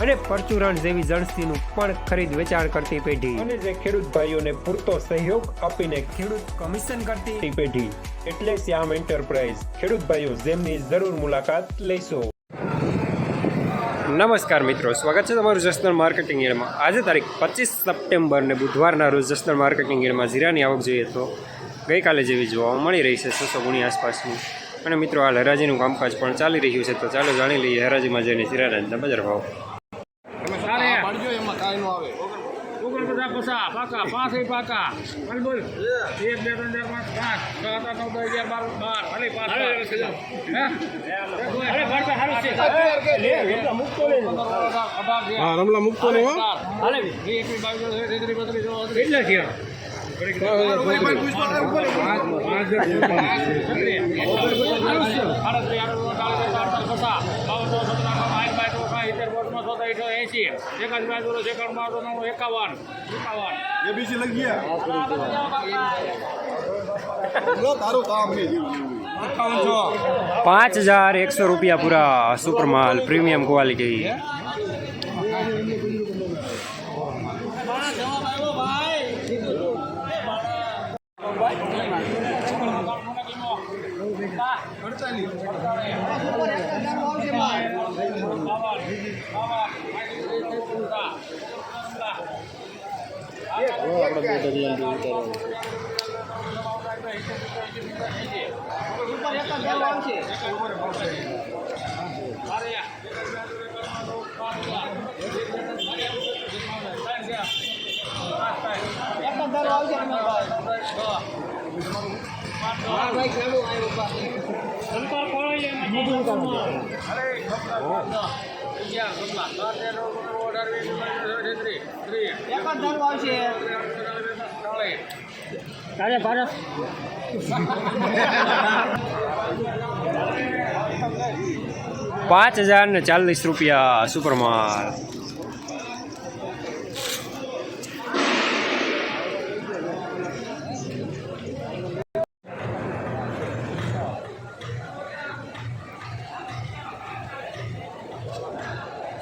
અને પરચુરણ જેવી જણસીનું પણ ખરીદ વેચાણ કરતી પેઢી. અને જે ખેડૂત ભાઈઓને પૂરતો સહયોગ આપીને ખેડૂત કમિશન કરતી પેઢી. એટલે શ્યામ એન્ટરપ્રાઇઝ ખેડૂત ભાઈઓ જેમની જરૂર મુલાકાત લેશો. નમસ્કાર મિત્રો સ્વાગત છે તમારું જસનલ માર્કેટિંગ યાર્ડમાં આજે તારીખ પચીસ સપ્ટેમ્બર ને બુધવારના રોજ જસનલ માર્કેટિંગ યાર્ડમાં જીરાની આવક જોઈએ તો ગઈકાલે જેવી જોવા મળી રહી છે છસો ગુણી આસપાસની. અને મિત્રો હાલ હરાજીનું કામકાજ પણ ચાલી રહ્યું છે તો ચાલો જાણી લઈએ હરાજીમાં જઈને જીરાના બજાર ભાવ. પચાસ પાકા પાંચ પાકા બોલ બોલ એક બે ત્રણ ચાર પાંચ પાંચ છ સાત આઠ નવ દસ અગિયાર બાર બાર અરે પાંચ છે. અઢાર છે. હા સો વીસ, એકવીસ, બાવીસ, ત્રેવીસ, તેત્રીસ, બત્રીસ, ચોત્રીસ. કેટલા થયા? એકાવન એ બીજી લઈ ગયા તારું કામ નહીં પાંચ હજાર એકસો રૂપિયા પૂરા સુપરમાલ પ્રીમિયમ ક્વોલિટી આપણે બે ડગલાની ઉતારવાનું છે સંપર્ક કોણ અરે તારે ભારત પાંચ હજાર ને ચાલીસ રૂપિયા સુપરમાલ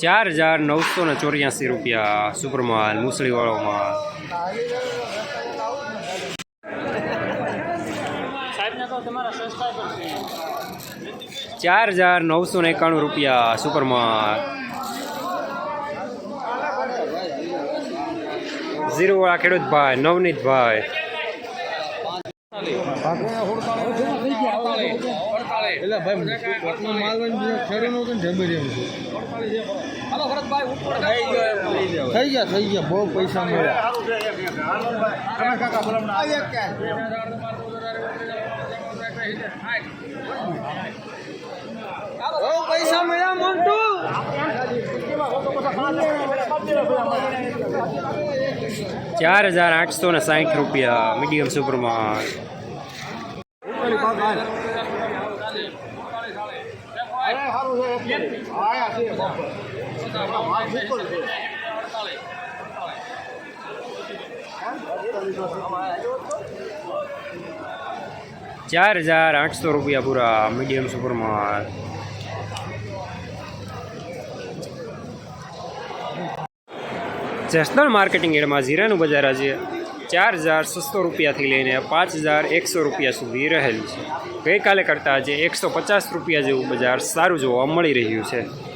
ચાર હજાર નવસો ને ચોર્યાસી રૂપિયા સુપરમાલ મુસળીવાળો માલ. સાહેબને તો તમારા ચાર હજાર નવસો ને એકાણું રૂપિયા સુપરમાલ ઝીરોવાળા ખેડૂતભાઈ નવનીતભાઈ. એટલે ભાઈ માલ ખેડૂત જમી રહ્યું છે. થઈ ગયા થઈ ગયા બહુ પૈસા મળ્યા બહુ પૈસા મળ્યા મોન્ટુ ચાર હજાર આઠસો ને સાઠ રૂપિયા મીડિયમ ચાર હજાર આઠસો રૂપિયા પૂરા મીડિયમ સુપરમાં જસદણ માર્કેટિંગ એડમાં જીરાનું બજાર આજે. ચાર હજાર છસો રૂપિયાથી લઈને પાંચ હજાર એકસો રૂપિયા સુધી રહેલું છે. ગઈકાલે કરતાં આજે એકસો પચાસ રૂપિયા જેવું બજાર સારું જોવા મળી રહ્યું છે.